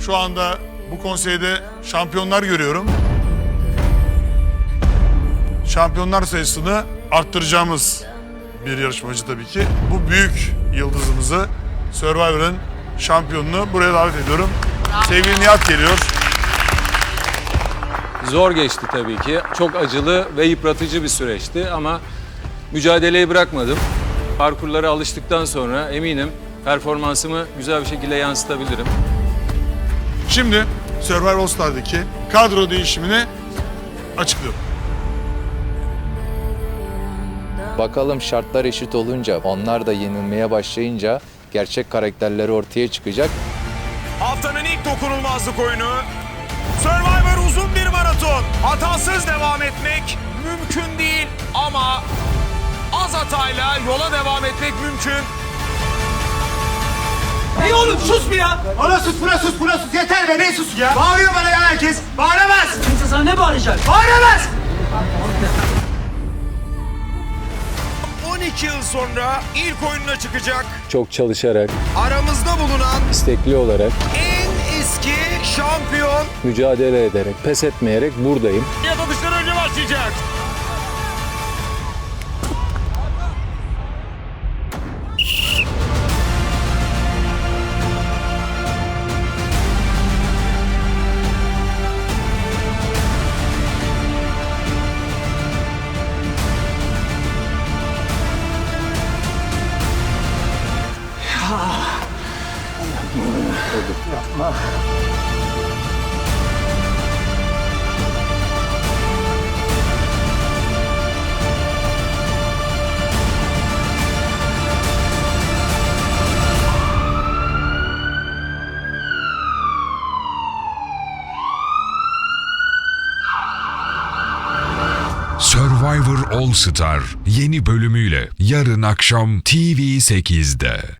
Şu anda bu konseyde şampiyonlar görüyorum. Şampiyonlar sayısını arttıracağımız bir yarışmacı tabii ki. Bu büyük yıldızımızı Survivor'ın şampiyonunu buraya davet ediyorum. Sevgili Nihat geliyor. Zor geçti tabii ki. Çok acılı ve yıpratıcı bir süreçti ama mücadeleyi bırakmadım. Parkurlara alıştıktan sonra eminim performansımı güzel bir şekilde yansıtabilirim. Şimdi Survivor All Star'daki kadro değişimini açıklıyorum. Bakalım şartlar eşit olunca, onlar da yenilmeye başlayınca gerçek karakterleri ortaya çıkacak. Haftanın ilk dokunulmazlık oyunu. Survivor uzun bir maraton. Hatasız devam etmek mümkün değil ama az hatayla yola devam etmek mümkün. Ey oğlum sus bir ya. Ona sus buna sus buna sus yeter be ne sus ya Bağırıyor bana ya herkes Bağıramaz Kimse sana ne bağıracak? Bağıramaz 12 yıl sonra ilk oyununa çıkacak. Çok çalışarak, Aramızda bulunan istekli olarak, en eski şampiyon mücadele ederek, pes etmeyerek buradayım. Nihat atışları önce başlayacak. Survivor All Star yeni bölümüyle yarın akşam TV8'de.